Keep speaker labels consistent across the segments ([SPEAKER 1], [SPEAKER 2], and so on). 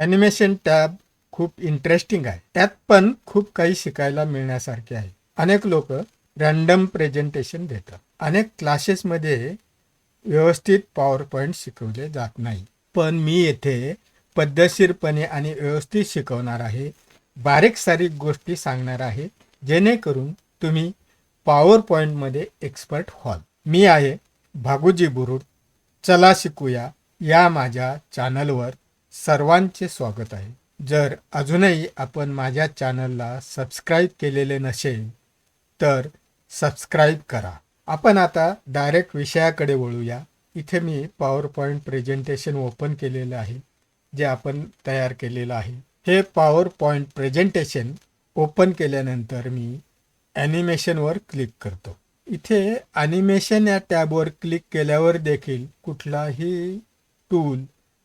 [SPEAKER 1] Animation tab खूप interesting आहे. त्यात पण खूप काही शिकायला मिळण्यासारखे आहे. अनेक लोक रॅन्डम प्रेझेंटेशन देतात. अनेक क्लासेसमध्ये व्यवस्थित पॉवर पॉईंट शिकवले जात नाही. पण मी येथे पद्धतशीरपणे आणि व्यवस्थित शिकवणार आहे. बारीक सारीक गोष्टी सांगणार आहे. जेणेकरून तुम्ही पॉवर पॉईंटमध्ये एक्सपर्ट व्हाल. मी आहे भागुजी बुरुड. चला शिकूया या माझ्या चॅनलवर सर्वांचे स्वागत आहे. जर अजूनही आपण माझ्या चॅनलला सबस्क्राईब केलेले नसेल तर सबस्क्राईब करा. आपण आता डायरेक्ट विषयाकडे वळूया. इथे मी पॉवर पॉईंट प्रेझेंटेशन ओपन केलेलं आहे जे आपण तयार केलेलं आहे. हे पॉवर पॉईंट प्रेझेंटेशन ओपन केल्यानंतर मी ॲनिमेशनवर क्लिक करतो. इथे ॲनिमेशन या टॅबवर क्लिक केल्यावर देखील कुठलाही टूल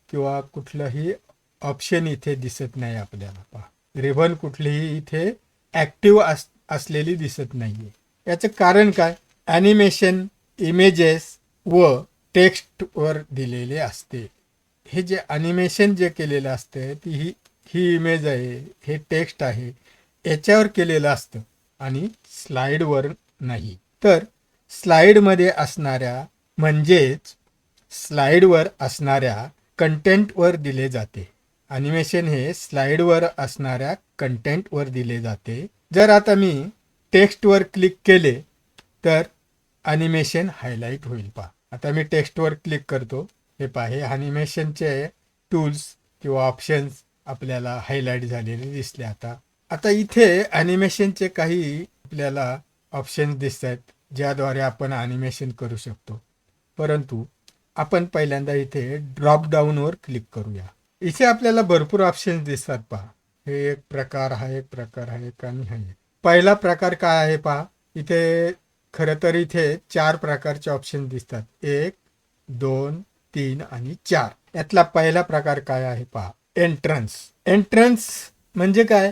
[SPEAKER 1] किंवा कुठलंही ऑप्शन इथे दिसत नाही आपल्याला. पहा. रिबन कुठलीही इथे ॲक्टिव्ह अस असलेली दिसत नाही याचं कारण काय? ॲनिमेशन इमेजेस व टेक्स्टवर दिलेले असते. हे जे ॲनिमेशन जे केलेलं असतं ती ही ही इमेज आहे हे टेक्स्ट आहे याच्यावर केलेलं असतं आणि स्लाईडवर नाही. तर स्लाईडमध्ये असणाऱ्या म्हणजेच स्लाईडवर असणाऱ्या कंटेंटवर दिले जाते. ॲनिमेशन हे स्लाईडवर असणाऱ्या कंटेंटवर दिले जाते. जर आता मी टेक्स्टवर क्लिक केले तर ॲनिमेशन हायलाईट होईल पहा. आता मी टेक्स्टवर क्लिक करतो. हे पहा हे ॲनिमेशनचे टूल्स किंवा ऑप्शन्स आपल्याला हायलाईट झालेले दिसले आता. आता इथे ॲनिमेशनचे काही आपल्याला ऑप्शन्स दिसत आहेत ज्याद्वारे आपण ॲनिमेशन करू शकतो. परंतु आपण पहिल्यांदा इथे ड्रॉप डाऊनवर क्लिक करूया. इथे आपल्याला भरपूर ऑप्शन्स दिसतात पहा. हे एक प्रकार हा एक प्रकार हा एक आणि हा एक. पहिला प्रकार काय आहे पहा? इथे खरं तर इथे चार प्रकारचे ऑप्शन दिसतात. एक दोन तीन आणि चार. यातला पहिला प्रकार काय आहे पहा? एंट्रन्स एंट्रन्स म्हणजे काय?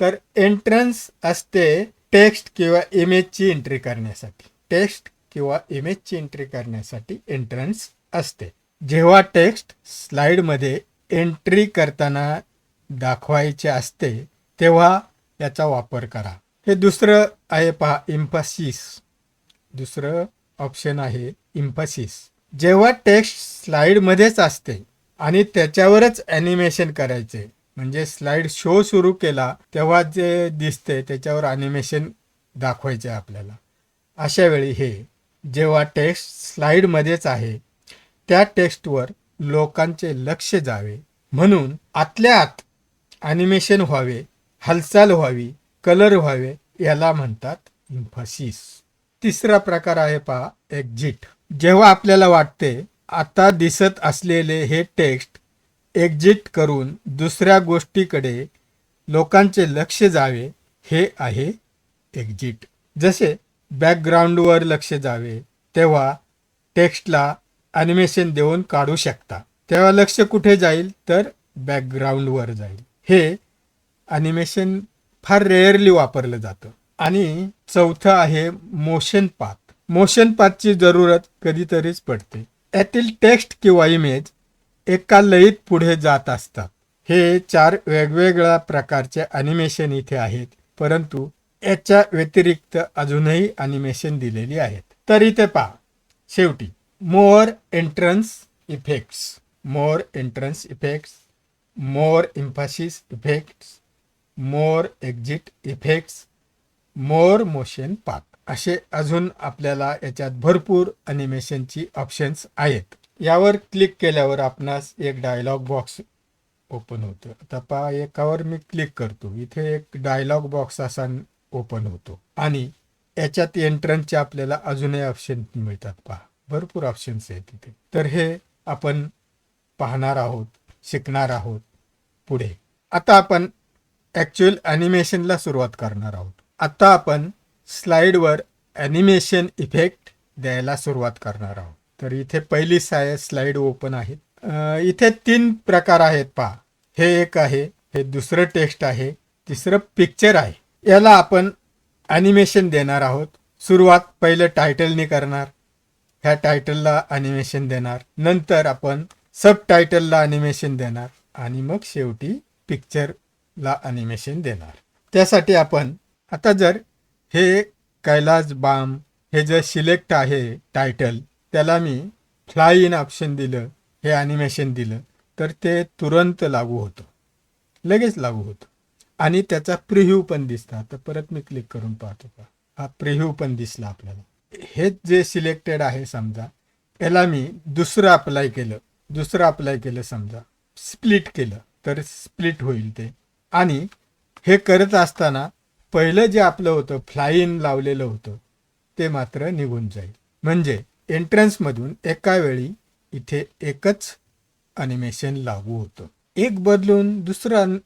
[SPEAKER 1] तर एंट्रन्स असते टेक्स्ट किंवा इमेजची एंट्री करण्यासाठी. टेक्स्ट किंवा इमेजची एंट्री करण्यासाठी एंट्रन्स असते. जेव्हा टेक्स्ट स्लाइडमध्ये एंट्री करताना दाखवायचे असते तेव्हा याचा वापर करा. हे दुसरं आहे पहा इम्फासिस दुसरं ऑप्शन आहे इम्फासिस जेव्हा टेक्स्ट स्लाइडमध्येच असते आणि त्याच्यावरच ॲनिमेशन करायचे म्हणजे स्लाइड शो सुरू केला तेव्हा जे दिसते त्याच्यावर ॲनिमेशन दाखवायचे आपल्याला. अशा वेळी हे जेव्हा टेक्स्ट स्लाइडमध्येच आहे त्या टेक्स्टवर लोकांचे लक्ष जावे. म्हणून आतल्या आत ॲनिमेशन व्हावे हालचाल व्हावी कलर व्हावे याला म्हणतात इम्फसिस तिसरा प्रकार आहे पहा एक्झिट जेव्हा आपल्याला वाटते आता दिसत असलेले हे टेक्स्ट एक्झिट करून दुसऱ्या गोष्टीकडे लोकांचे लक्ष जावे हे आहे एक्झिट जसे बॅकग्राऊंडवर लक्ष जावे तेव्हा टेक्स्टला ॲनिमेशन देऊन काढू शकता. तेव्हा लक्ष कुठे जाईल? तर बॅकग्राऊंडवर जाईल. हे ॲनिमेशन फार रेअरली वापरलं जातं. आणि चौथं आहे मोशन पाथ मोशन पाथची जरूरत कधीतरीच पडते. यातील टेक्स्ट किंवा इमेज एका लयीत पुढे जात असतात. हे चार वेगवेगळ्या प्रकारचे ॲनिमेशन इथे आहेत. परंतु याच्या व्यतिरिक्त अजूनही ॲनिमेशन दिलेली आहेत. तर इथे पहा. शेवटी. More entrance effects more entrance effects more emphasis effects more exit effects more motion path असे अजून आपल्याला याच्यात भरपूर अॅनिमेशनची ऑप्शन्स आहेत. यावर क्लिक केल्यावर आपणास एक डायलॉग बॉक्स ओपन होतं. आता पहा एकावर मी क्लिक करतो. इथे एक डायलॉग बॉक्स असा ओपन होतो. आणि याच्यात एंट्रन्सचे आपल्याला अजूनही ऑप्शन मिळतात पहा. भरपूर ऑप्शन्स आहेत तिथे तर हे आपण पाहणार आहोत शिकणार आहोत पुढे. आता आपण ॲक्च्युअल ॲनिमेशनला सुरुवात करणार आहोत. आता आपण स्लाइडवर ॲनिमेशन इफेक्ट द्यायला सुरुवात करणार आहोत. तर इथे पहिली साय स्लाइड ओपन आहे. इथे तीन प्रकार आहेत पहा. हे एक आहे हे दुसरं टेक्स्ट आहे तिसरं पिक्चर आहे. याला आपण ॲनिमेशन देणार आहोत. सुरुवात पहिलं टायटलने करणार. ह्या टायटलला ॲनिमेशन देणार. नंतर आपण सब टायटलला ॲनिमेशन देणार. आणि मग शेवटी पिक्चरला अॅनिमेशन देणार. त्यासाठी आपण आता जर हे कैलास बाम हे जे सिलेक्ट आहे टायटल त्याला मी फ्लाय इन ऑप्शन दिलं हे ॲनिमेशन दिलं तर ते तुरंत लागू होतं. लगेच लागू होतं. आणि त्याचा प्रिव्ह्यू पण दिसला तर परत मी क्लिक करून पाहतो का? हा प्रिव्ह्यू पण दिसला आपल्याला. हेच जे सिलेक्टेड आहे समजा याला मी दुसरं अप्लाय केलं दुसरं अप्लाय केलं समजा स्प्लिट केलं तर स्प्लिट होईल ते. आणि हे करत असताना पहिलं जे आपलं होतं फ्लाईन लावलेलं होतं ते मात्र निघून जाईल. म्हणजे एंट्रन्समधून एका वेळी इथे एकच अॅनिमेशन लागू होतं. एक बदलून दुसरं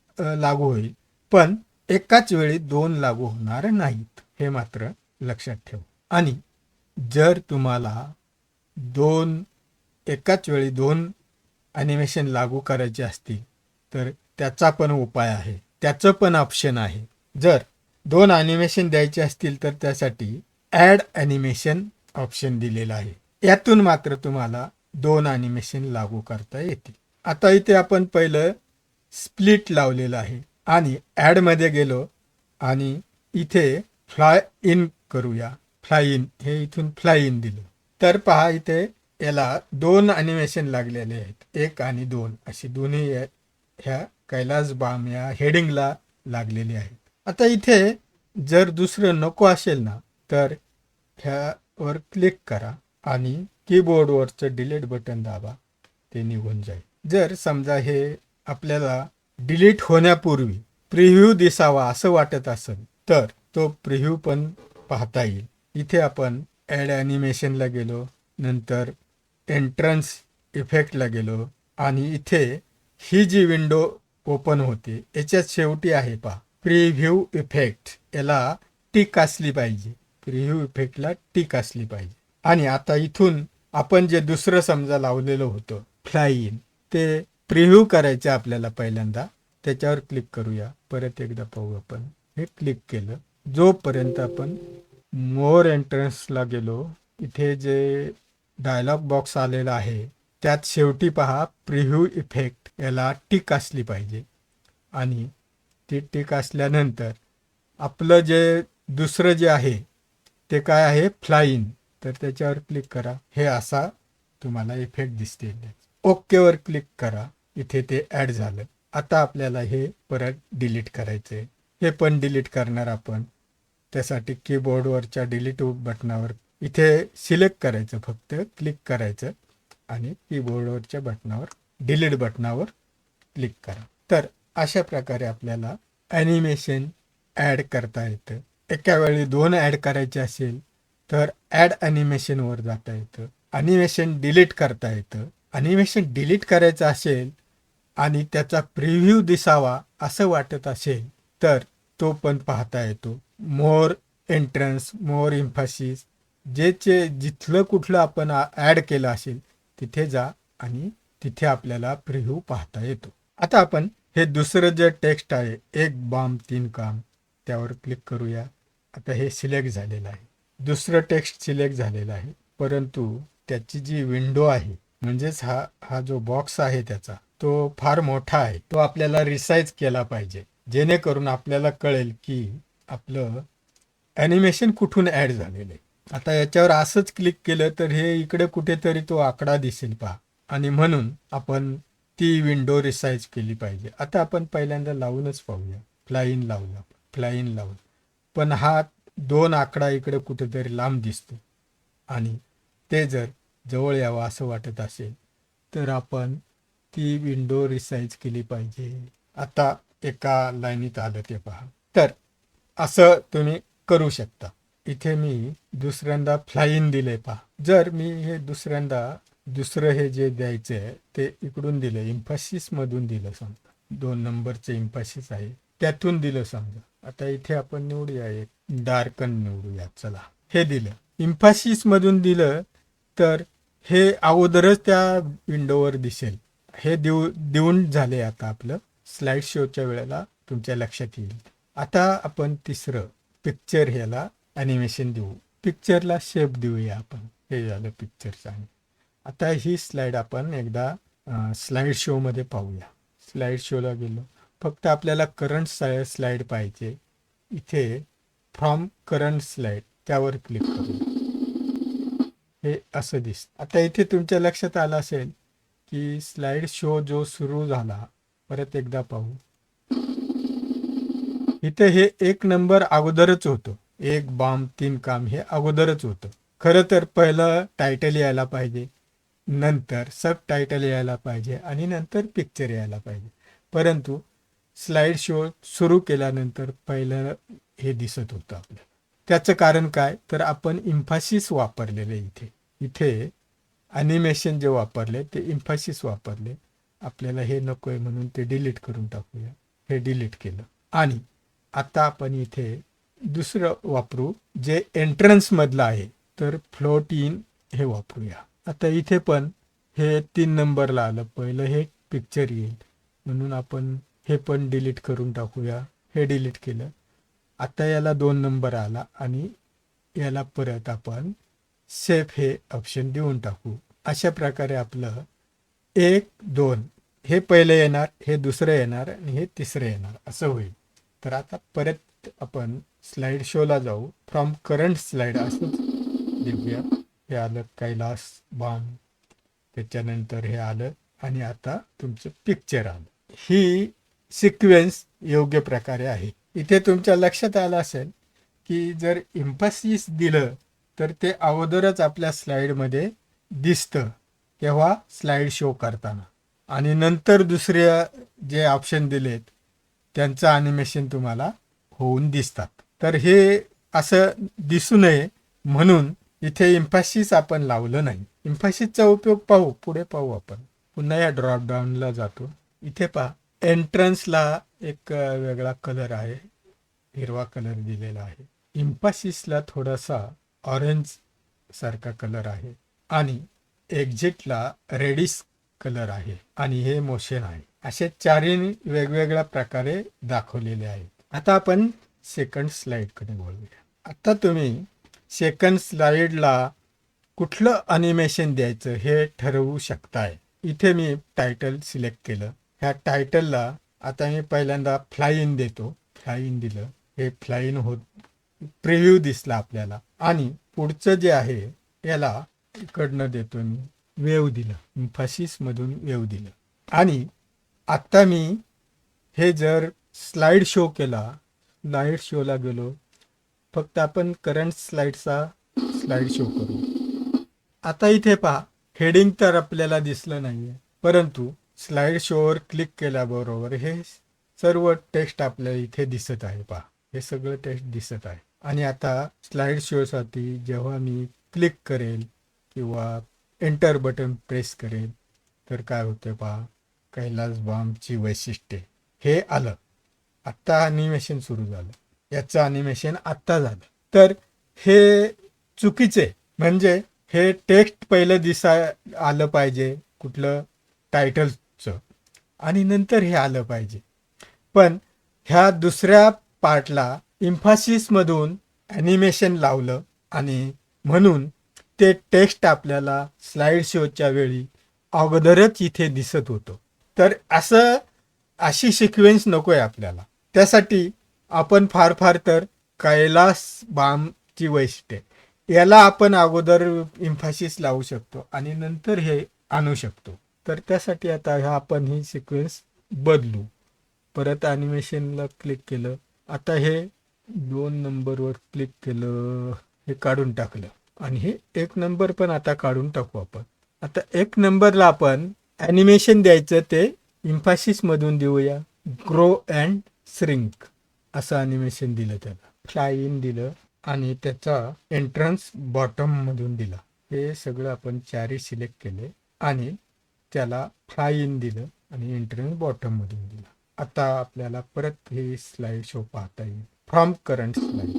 [SPEAKER 1] लागू होईल पण एकाच वेळी दोन लागू होणार नाहीत हे मात्र लक्षात ठेव. आणि जर तुम्हाला दोन एकाच वेळी दोन ॲनिमेशन लागू करायचे असतील तर त्याचा पण उपाय आहे. त्याचं पण ऑप्शन आहे. जर दोन ॲनिमेशन द्यायचे असतील तर त्यासाठी ॲड ॲनिमेशन ऑप्शन दिलेलं आहे. यातून मात्र तुम्हाला दोन ॲनिमेशन लागू करता येतील. आता इथे आपण पहिलं स्प्लिट लावलेलं आहे आणि ॲडमध्ये गेलो आणि इथे फ्लाय इन करूया. फ्लाईन हे इथून फ्लाईन दिलं. तर पहा इथे याला दोन ॲनिमेशन लागलेले आहेत. एक आणि दोन. अशी दोन्ही ह्या कैलास बाम या हेडिंगला लागलेले आहेत. आता इथे जर दुसरं नको असेल ना तर ह्यावर क्लिक करा आणि कीबोर्डवरचं डिलीट बटन दाबा. ते निघून जाईल. जर समजा हे आपल्याला डिलीट होण्यापूर्वी प्रिव्ह्यू दिसावा असं वाटत असेल तर तो प्रिव्ह्यू पण पाहता येईल. इथे आपण ॲड ॲनिमेशनला गेलो नंतर एंट्रन्स इफेक्टला गेलो आणि इथे ही जी विंडो ओपन होते याच्यात शेवटी आहे पहा. प्रिव्ह्यू इफेक्ट याला टिक असली पाहिजे. प्रिव्ह्यू इफेक्टला टिक असली पाहिजे. आणि आता इथून आपण जे दुसरं समजा लावलेलं होतं फ्लाय इन ते प्रिव्ह्यू करायचं आपल्याला पहिल्यांदा. त्याच्यावर क्लिक करूया. परत एकदा पाहू आपण. हे क्लिक केलं. जोपर्यंत आपण मोर एंट्रन्सला गेलो. इथे जे डायलॉग बॉक्स आलेला आहे त्यात शेवटी पहा प्रिव्ह्यू इफेक्ट याला टिक असली पाहिजे. आणि ती टिक असल्यानंतर आपलं जे दुसरं जे आहे ते काय आहे? फ्लाईन तर त्याच्यावर क्लिक करा. हे असा तुम्हाला इफेक्ट दिसतील ओकेवर क्लिक करा. इथे ते ॲड झालं. आता आपल्याला हे परत डिलीट करायचं आहे हे पण डिलीट करणार आपण. त्यासाठी कीबोर्डवरच्या डिलीट बटनावर इथे सिलेक्ट करायचं फक्त क्लिक करायचं आणि कीबोर्डवरच्या बटनावर डिलीट बटनावर क्लिक करा. तर अशा प्रकारे आपल्याला ॲनिमेशन ॲड करता येतं. एका वेळी दोन ॲड करायचे असेल तर ॲड ॲनिमेशनवर जाता येतं. ॲनिमेशन डिलीट करता येतं. ॲनिमेशन डिलीट करायचं असेल आणि त्याचा प्रिव्ह्यू दिसावा असं वाटत असेल तर तो पण पाहता येतो. मोर एंट्रन्स मोर इम्फासिस जेचे जिथलं कुठलं आपण ॲड केलं असेल तिथे जा आणि तिथे आपल्याला प्रिव्ह्यू पाहता येतो. आता आपण हे दुसरं जे टेक्स्ट आहे एक बाम तीन काम त्यावर क्लिक करूया. आता हे सिलेक्ट झालेलं आहे. दुसरं टेक्स्ट सिलेक्ट झालेलं आहे. परंतु त्याची जी विंडो आहे म्हणजेच हा हा जो बॉक्स आहे त्याचा तो फार मोठा आहे. तो आपल्याला रिसाईज केला पाहिजे. जेणेकरून आपल्याला कळेल की आपलं ॲनिमेशन कुठून ॲड झालेलं आहे. आता याच्यावर असंच क्लिक केलं तर हे इकडे कुठेतरी तो आकडा दिसेल पहा. आणि म्हणून आपण ती विंडो रिसाईज केली पाहिजे. आता आपण पहिल्यांदा लावूनच पाहूया. फ्लाईन लावूया फ्लाईन लावून. पण हा दोन आकडा इकडे कुठेतरी लांब दिसतो आणि ते जर जवळ यावं असं वाटत असेल तर आपण ती विंडो रिसाईज केली पाहिजे. आता एका लाईनीत आलं ते पहा. तर असं तुम्ही करू शकता. इथे मी दुसऱ्यांदा फ्लाईन दिले पहा. जर मी हे दुसऱ्यांदा दुसरं हे जे द्यायचं आहे ते इकडून दिलं. इम्फासिस मधून दिलं समजा. दोन नंबरचे इम्फासिस आहे. त्यातून दिलं समजा. आता इथे आपण निवडूया एक. डार्कन निवडूया. चला. हे दिलं. इम्फासिस मधून दिलं तर हे अगोदरच त्या विंडोवर दिसेल. हे देऊ देऊन झाले आता आपलं. स्लाइड शोच्या वेळेला तुमच्या लक्षात येईल. आता आपण तिसरं पिक्चर ह्याला ॲनिमेशन देऊ. पिक्चरला शेप देऊया आपण. हे झालं पिक्चरचं आणि. आता ही स्लाइड आपण एकदा स्लाइड शोमध्ये पाहूया. स्लाईड शोला गेलो. फक्त आपल्याला करंट स्लाईड पाहिजे. इथे फ्रॉम करंट स्लाईड त्यावर क्लिक करू. हे असं दिसतं आता इथे तुमच्या लक्षात आलं असेल की स्लाईड शो जो सुरू झाला परत एकदा पाहू. इथे हे एक नंबर अगोदरच होतं. एक बाम तीन काम हे अगोदरच होतं. खरं तर पहिलं टायटल यायला पाहिजे नंतर सब टायटल यायला पाहिजे आणि नंतर पिक्चर यायला पाहिजे. परंतु स्लाइड शो सुरू केल्यानंतर पहिलं हे दिसत होतं आपल्याला त्याचं कारण काय? तर आपण इम्फासिस वापरलेले इथे. इथे ॲनिमेशन जे वापरले ते इम्फासिस वापरले. आपल्याला हे नको आहे म्हणून ते डिलीट करून टाकूया. हे डिलीट केलं. आणि आता आपण इथे दुसरं वापरू जे एंट्रन्स मधलं आहे. तर फ्लोट इन हे वापरूया. आता इथे पण हे तीन नंबरला आलं. पहिलं हे पिक्चर येईल. म्हणून आपण हे पण डिलीट करून टाकूया. हे डिलीट केलं. आता याला दोन नंबर आला आणि याला परत आपण सेफ हे ऑप्शन देऊन टाकू. अशा प्रकारे आपलं एक दोन हे पहिले येणार हे दुसरं येणार आणि हे तिसरं येणार. असं होईल. तर आता परत आपण स्लाइड शोला जाऊ. फ्रॉम करंट स्लाइड असंच देऊया हे आलं कैलास बाम त्याच्यानंतर हे आलं आणि आता तुमचं पिक्चर आलं. ही सिक्वेन्स योग्य प्रकारे आहे. इथे तुमच्या लक्षात आलं असेल की जर इम्फासिस दिलं तर ते अगोदरच आपल्या स्लाइडमध्ये दिसतं. तेव्हा स्लाइड शो करताना. आणि नंतर दुसऱ्या जे ऑप्शन दिलेत त्यांचं ॲनिमेशन तुम्हाला होऊन दिसतात. तर हे असं दिसू नये म्हणून इथे इम्फॅसिस आपण लावलं नाही. इम्फॅसिसचा उपयोग पाहू पुढे पाहू आपण. पुन्हा या ड्रॉप डाऊनला जातो. इथे पहा एंट्रन्सला एक वेगळा कलर आहे. हिरवा कलर दिलेला आहे. इम्फासिसला थोडासा ऑरेंज सारखा कलर आहे. आणि एक्झिटला रेडिश कलर आहे. आणि हे मोशन आहे. असे चारही वेगवेगळ्या प्रकारे दाखवलेले आहेत. आता आपण सेकंड स्लाईडकडे बोलूया आता तुम्ही सेकंड स्लाईडला कुठलं अनिमेशन द्यायचं हे ठरवू शकताय. इथे मी टायटल सिलेक्ट केलं. ह्या टायटलला आता मी पहिल्यांदा फ्लाय इन देतो. फ्लाय इन दिलं. हे फ्लाय इन होत प्रिव्ह्यू दिसला आपल्याला. आणि पुढचं जे आहे याला इकडनं देतो मी. वेव दिलं इम्फासिस वेव दिलं आणि आत्ता मी हे जर स्लाइड शो केला स्लाइड शोला गेलो फक्त आपण करंट स्लाइडचा स्लाइड शो करू. आता इथे पहा हेडिंग तर आपल्याला दिसलं नाहीये परंतु स्लाइड शोवर क्लिक केल्याबरोबर हे सर्व टेक्स्ट आपल्याला इथे दिसत आहे पहा. हे सगळं टेक्स्ट दिसत आहे. आणि आता स्लाइड शोसाठी जेव्हा मी क्लिक करेल किंवा एंटर बटन प्रेस करेल तर काय होतं पहा कैलास बॉम्बची वैशिष्ट्ये. हे आलं. आत्ता अॅनिमेशन सुरू झालं. याचं अॅनिमेशन आत्ता झालं. तर हे चुकीचे म्हणजे हे टेक्स्ट पहिलं दिसा आलं पाहिजे कुठलं टायटलचं आणि नंतर हे आलं पाहिजे. पण ह्या दुसऱ्या पार्टला इम्फासिसमधून ॲनिमेशन लावलं आणि म्हणून ते टेक्स्ट आपल्याला स्लाइड शोच्या वेळी अगोदरच इथे दिसत होतं. तर असं अशी सिक्वेन्स नको आहे आपल्याला. त्यासाठी आपण फार फार तर कैलास बामची वैशिष्ट्ये. याला आपण अगोदर इम्फासिस लावू शकतो आणि नंतर हे आणू शकतो. तर त्यासाठी आता ह्या आपण ही सिक्वेन्स बदलू. परत ॲनिमेशनला क्लिक केलं. आता हे दोन नंबरवर क्लिक केलं. हे काढून टाकलं. आणि हे एक नंबर पण आता काढून टाकू आपण. आता एक नंबरला आपण ॲनिमेशन द्यायचं ते इम्फासिस मधून देऊया. ग्रो अँड श्रिंक असं ॲनिमेशन दिलं त्याला. फ्लाय इन दिलं आणि त्याचा एंट्रन्स बॉटम मधून दिला. हे सगळं आपण चारही सिलेक्ट केले आणि त्याला फ्लाय इन दिलं आणि एंट्रन्स बॉटम मधून दिला. आता आपल्याला परत हे स्लाईड शो पाहता येईल. फ्रॉम करंट स्लाईड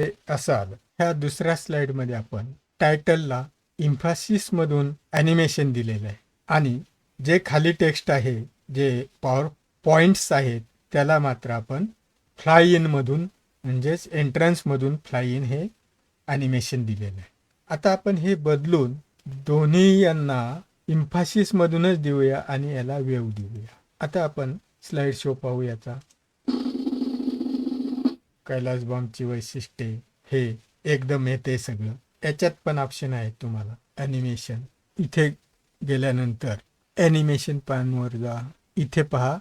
[SPEAKER 1] हे असं आलं ह्या दुसऱ्या स्लाइडमध्ये आपण टायटलला इम्फासिस मधून ॲनिमेशन दिलेलं आहे. आणि जे खाली टेक्स्ट आहे जे पॉवर पॉइंट्स आहेत त्याला मात्र आपण फ्लाय इन मधून म्हणजेच एंट्रन्स मधून फ्लाय इन हे ॲनिमेशन दिलेलं आहे. आता आपण हे बदलून दोन्ही यांना इम्फासिस मधूनच देऊया आणि याला वेव देऊया. आता आपण स्लाइड शो पाहू याचा कैलास बॉम्बची वैशिष्ट्ये हे एकदम येते सगळं. याच्यात पण ऑप्शन आहे तुम्हाला. ॲनिमेशन इथे गेल्यानंतर ॲनिमेशन पानवर जा. इथे पहा.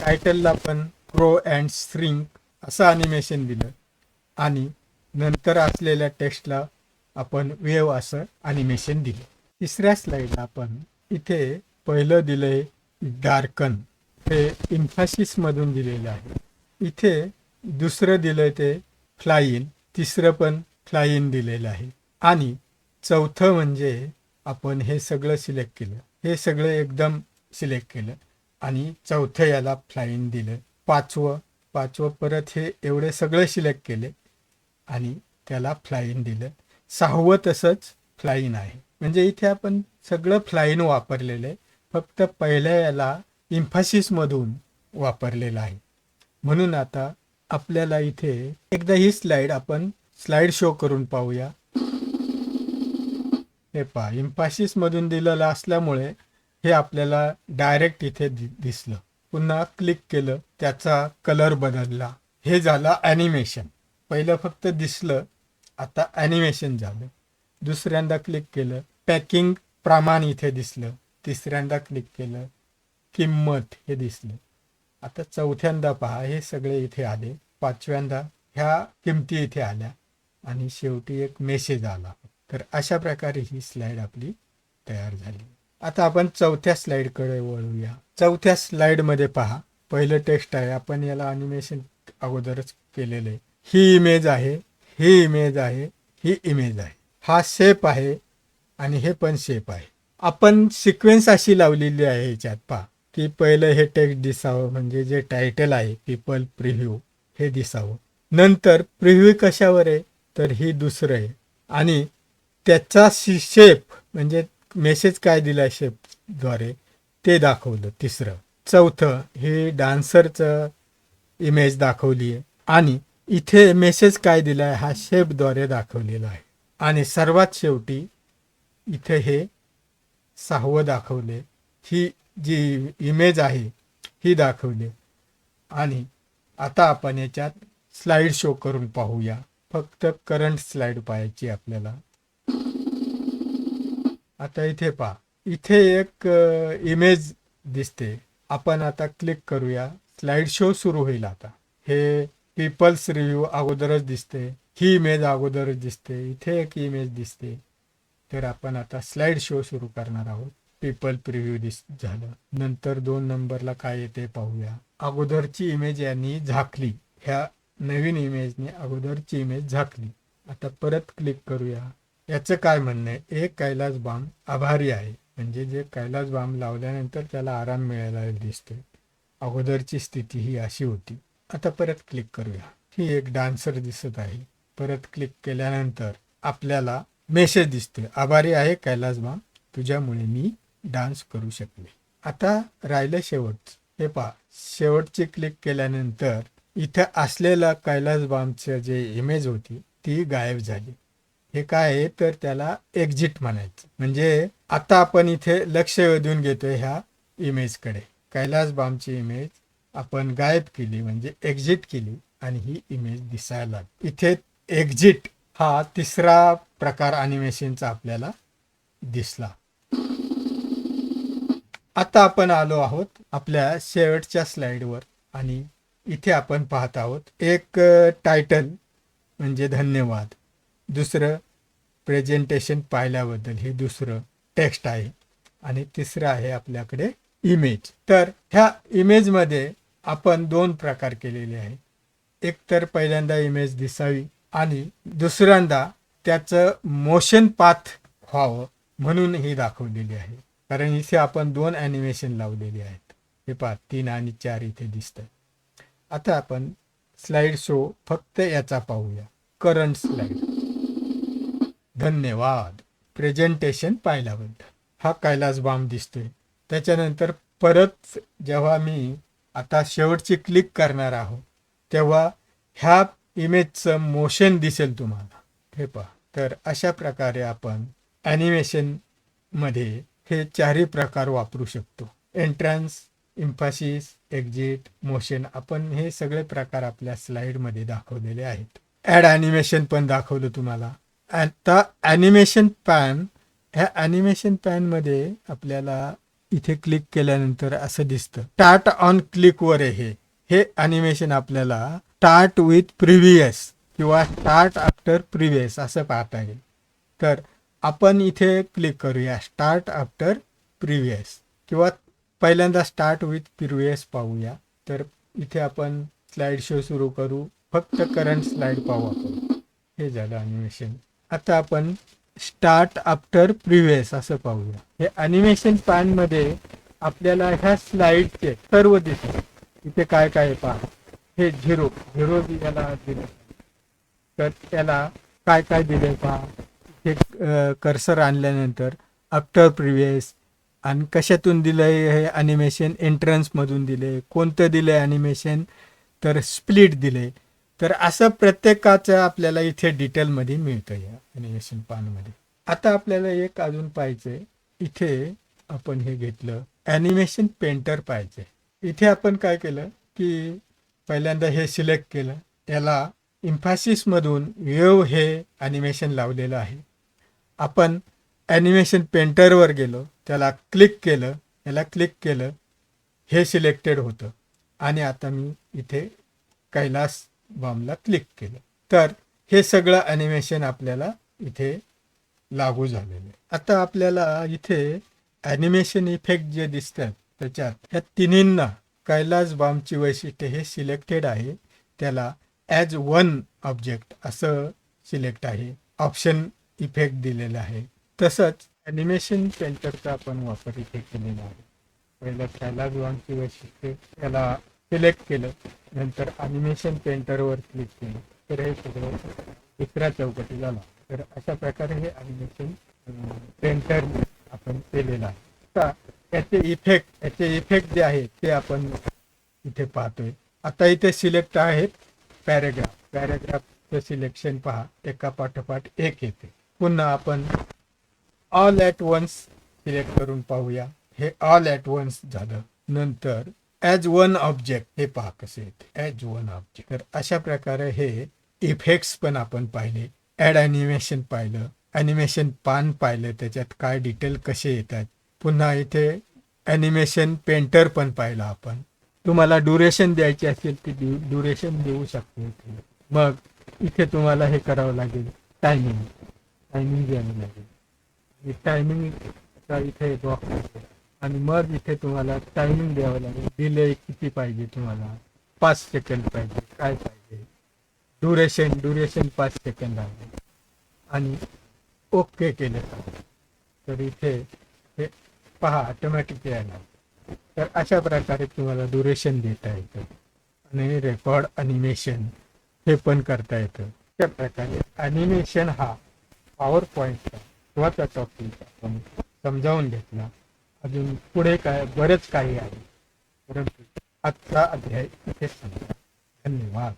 [SPEAKER 1] टायटलला पण प्रो अँड स्ट्रिंग असं ॲनिमेशन दिलं. आणि नंतर असलेल्या टेक्स्टला आपण वेव असं ॲनिमेशन दिलं. तिसऱ्या स्लाईडला आपण इथे पहिलं दिलंय डार्कन हे इन्फासिसमधून दिलेलं आहे. इथे दुसरं दिलंय ते फ्लाईन तिसरं पण फ्लाईन दिलेलं आहे. आणि चौथं म्हणजे आपण हे सगळं सिलेक्ट केलं. हे सगळं एकदम सिलेक्ट केलं. आणि चौथं याला फ्लाईन दिलं. पाचवं पाचवं परत हे एवढे सगळं सिलेक्ट केले. आणि त्याला फ्लाईन दिलं. सहावं तसंच फ्लाईन आहे. म्हणजे इथे आपण सगळं फ्लाईन वापरलेलं आहे. फक्त पहिल्या याला इम्फासिसमधून वापरलेलं आहे. म्हणून आता आपल्याला इथे एकदा ही स्लाइड आपण स्लाइड शो करून पाहूया. हे पहा इम्फासिस मधून दिलेलं असल्यामुळे हे आपल्याला डायरेक्ट इथे दिसलं. पुन्हा क्लिक केलं त्याचा कलर बदलला. हे झालं ॲनिमेशन पहिलं फक्त दिसलं आता ॲनिमेशन झालं. दुसऱ्यांदा क्लिक केलं पॅकिंग प्रमाण इथे दिसलं. तिसऱ्यांदा क्लिक केलं किंमत हे दिसलं. आता चौथ्यांदा पहा हे सगळे इथे आले. पाचव्यांदा ह्या किमती इथे आल्या आणि शेवटी एक मेसेज आला. तर अशा प्रकारे ही स्लाइड आपली तयार झाली. आता आपण चौथ्या स्लाईडकडे वळूया. चौथ्या स्लाईडमध्ये पहा. पहिलं टेक्स्ट आहे. आपण याला अनिमेशन अगोदरच केलेलं आहे. ही इमेज आहे ही इमेज आहे ही इमेज आहे. हा शेप आहे आणि हे पण शेप आहे. आपण सिक्वेन्स अशी लावलेली आहे ह्याच्यात पहा. की पहिलं हे टेक्स्ट दिसावं म्हणजे जे टायटल आहे पीपल प्रिव्ह्यू हे दिसावं. नंतर प्रिव्ह्यू कशावर आहे? तर ही दुसरं आहे. आणि त्याचा शेप म्हणजे मेसेज काय दिला शेपद्वारे ते दाखवलं तिसरं. चौथं हे डान्सरचं इमेज दाखवली आहे आणि इथे मेसेज काय दिला आहे हा शेपद्वारे दाखवलेला आहे. आणि सर्वात शेवटी इथे हे सहावं दाखवले ही जी इमेज आहे ही दाखवली. आणि आता आपण याच्यात स्लाइड शो करून पाहूया. फक्त करंट स्लाइड पाहायची आपल्याला. आता इथे पहा. इथे एक इमेज दिसते. आपण आता क्लिक करूया. स्लाइड शो सुरू होईल आता. हे पीपल्स रिव्ह्यू अगोदरच दिसते. ही इमेज अगोदरच दिसते. इथे एक इमेज दिसते. तर आपण आता स्लाइड शो सुरू करणार आहोत. पीपल प्रिव्ह्यू दिस झालं. नंतर दोन नंबरला काय येते पाहूया. अगोदरची इमेज यांनी झाकली. ह्या नवीन इमेजने अगोदरची इमेज झाकली. आता परत क्लिक करूया. याचं काय म्हणणं आहे? एक कैलास बाम आभारी आहे. म्हणजे जे कैलास बाम लावल्यानंतर त्याला आराम मिळायला दिसतोय. अगोदरची स्थिती ही अशी होती. आता परत क्लिक करूया. ही एक डान्सर दिसत आहे. परत क्लिक केल्यानंतर आपल्याला मेसेज दिसतोय. आभारी आहे कैलास बाम. तुझ्यामुळे मी डान्स करू शकले. आता राहिलं शेवट. हे पहा शेवटची क्लिक केल्यानंतर इथं असलेला कैलास बामचं जे इमेज होती ती गायब झाली. हे काय आहे? तर त्याला एक्झिट म्हणायचं. म्हणजे आता आपण इथे लक्ष वेधून घेतोय ह्या इमेजकडे कैलास बामची इमेज आपण गायब केली म्हणजे एक्झिट केली आणि ही इमेज दिसायला लागली. इथे एक्झिट हा तिसरा प्रकार अॅनिमेशनचा आपल्याला दिसला. आता आपण आलो आहोत आपल्या शेवटच्या स्लाइडवर आणि इथे आपण पाहत आहोत एक टायटल म्हणजे धन्यवाद. दुसरं प्रेझेंटेशन पाहिल्याबद्दल हे दुसरं टेक्स्ट आहे. आणि तिसरं आहे आपल्याकडे इमेज तर ह्या इमेजमध्ये आपण दोन प्रकार केलेले आहे एक तर पहिल्यांदा इमेज दिसावी आणि दुसऱ्यांदा त्याचं मोशन पाथ व्हावं म्हणून ही दाखवलेली आहे. कारण इथे आपण दोन ॲनिमेशन लावलेली आहेत. हे पहा तीन आणि चार इथे दिसत आता आपण स्लाइड शो फक्त याचा पाहूया. करंट स्लाइड धन्यवाद. प्रेझेंटेशन पाहिल्याबद्दल. हा कैलास बाम दिसतोय. त्याच्यानंतर परत जेव्हा मी आता शेवटची क्लिक करणार आहोत तेव्हा ह्या इमेजचं मोशन दिसेल तुम्हाला. हे पहा. तर अशा प्रकारे आपण ॲनिमेशनमध्ये हे चारही प्रकार वापरू शकतो. एंट्रन्स इम्फासिस एक्झिट मोशन आपण हे सगळे प्रकार आपल्या स्लाइडमध्ये दाखवलेले आहेत. ॲड ॲनिमेशन पण दाखवलं तुम्हाला. आता ॲनिमेशन पॅन ह्या ॲनिमेशन पॅनमध्ये आपल्याला इथे क्लिक केल्यानंतर असं दिसतं. टार्ट ऑन क्लिकवर आहे हे. हे ॲनिमेशन आपल्याला टार्ट विथ प्रिव्हियस किंवा टार्ट आफ्टर प्रिव्हियस असं पाहता येईल. तर आपण इथे क्लिक करूया स्टार्ट आफ्टर प्रिव्हियस किंवा पहिल्यांदा स्टार्ट विथ प्रिव्हियस पाहूया. तर इथे आपण स्लाइड शो सुरू करू. फक्त करंट स्लाइड पाहू आपण. हे झालं अॅनिमेशन आता आपण स्टार्ट आफ्टर प्रिव्हियस असं पाहूया. हे अॅनिमेशन पॅनमध्ये आपल्याला ह्या स्लाइडचे सर्व दिसतात इथे काय काय पहा. हे झिरो. झिरो याला दिलं. तर त्याला काय काय दिले पहा. हे कर्सर आणल्यानंतर आफ्टर प्रिव्हियस आणि कशातून दिलंय हे अॅनिमेशन एंट्रन्समधून दिले कोणतं दिलंय अॅनिमेशन तर स्प्लिट दिले तर असं प्रत्येकाचं आपल्याला इथे डिटेलमध्ये मिळतं या अॅनिमेशन पानमध्ये आता आपल्याला एक अजून पाहिजे इथे आपण हे घेतलं. ॲनिमेशन पेंटर पाहिजे इथे आपण काय केलं की पहिल्यांदा हे सिलेक्ट केलं. त्याला इम्फासिसमधून वेव हे ॲनिमेशन लावलेलं आहे. आपण ॲनिमेशन पेंटरवर गेलो त्याला क्लिक केलं याला क्लिक केलं हे सिलेक्टेड होतं. आणि आता मी इथे कैलास बॉम्बला क्लिक केलं. तर हे सगळं ॲनिमेशन आपल्याला इथे लागू झालेलं आहे. आता आपल्याला इथे ॲनिमेशन इफेक्ट जे दिसतात त्याच्यात ह्या तिन्हींना कैलास बॉम्बची वैशिष्ट्य हे सिलेक्टेड आहे. त्याला ॲज वन ऑब्जेक्ट असं सिलेक्ट आहे. ऑप्शन इफेक्ट दिलेला आहे. तसंच ॲनिमेशन पेंटरचा आपण वापर इथे केलेला आहे. पहिलं कैलास बॉम्बची वैशिष्ट्य याला सिलेक्ट केलं नंतर ॲनिमेशन पेंटरवर क्लिक केलं. तर हे सगळं दुसऱ्या चौकटीला लावलं तर अशा प्रकारे हे ॲनिमेशन पेंटर आपण केलेलं आहे. आता याचे इफेक्ट याचे इफेक्ट जे आहेत ते आपण इथे पाहतोय. आता इथे सिलेक्ट आहेत पॅरेग्राफ पॅरेग्राफचं सिलेक्शन पहा. एका पाठोपाठ एक येते. पुन्हा आपण ऑल ॲट वन्स सिलेक्ट करून पाहूया. हे ऑल ॲट वन्स झालं. नंतर ॲज वन ऑब्जेक्ट हे पहा कसे येते ॲज वन ऑब्जेक्ट तर अशा प्रकारे हे इफेक्ट्स पण आपण पाहिले. ॲड ॲनिमेशन पाहिलं. ॲनिमेशन पान पाहिलं. त्याच्यात काय डिटेल कसे येतात. पुन्हा इथे ॲनिमेशन पेंटर पण पाहिलं आपण. तुम्हाला ड्युरेशन द्यायची असेल ती ड्युरेशन देऊ शकतो. मग इथे तुम्हाला हे करावं लागेल. टायमिंग टायमिंग द्यावं लागेल आणि टायमिंगचा इथे बॉक्स असेल आणि मग इथे तुम्हाला टायमिंग द्यावं लागेल. डिले किती पाहिजे तुम्हाला? पाच सेकंद पाहिजे. काय पाहिजे? ड्युरेशन ड्युरेशन पाच सेकंद आहे. आणि ओके केलं तर इथे हे पहा ऑटोमॅटिक यायला तर अशा प्रकारे तुम्हाला ड्युरेशन देता येतं. आणि रेकॉर्ड अॅनिमेशन हे पण करता येतं. त्या प्रकारे अॅनिमेशन हा पॉवर पॉईंटचा किंवा त्या टॉपिकचा आपण समजावून घेतला. अजून पुढे काय बरेच काही आहे. परंतु आजचा अध्याय इथे संपला. धन्यवाद.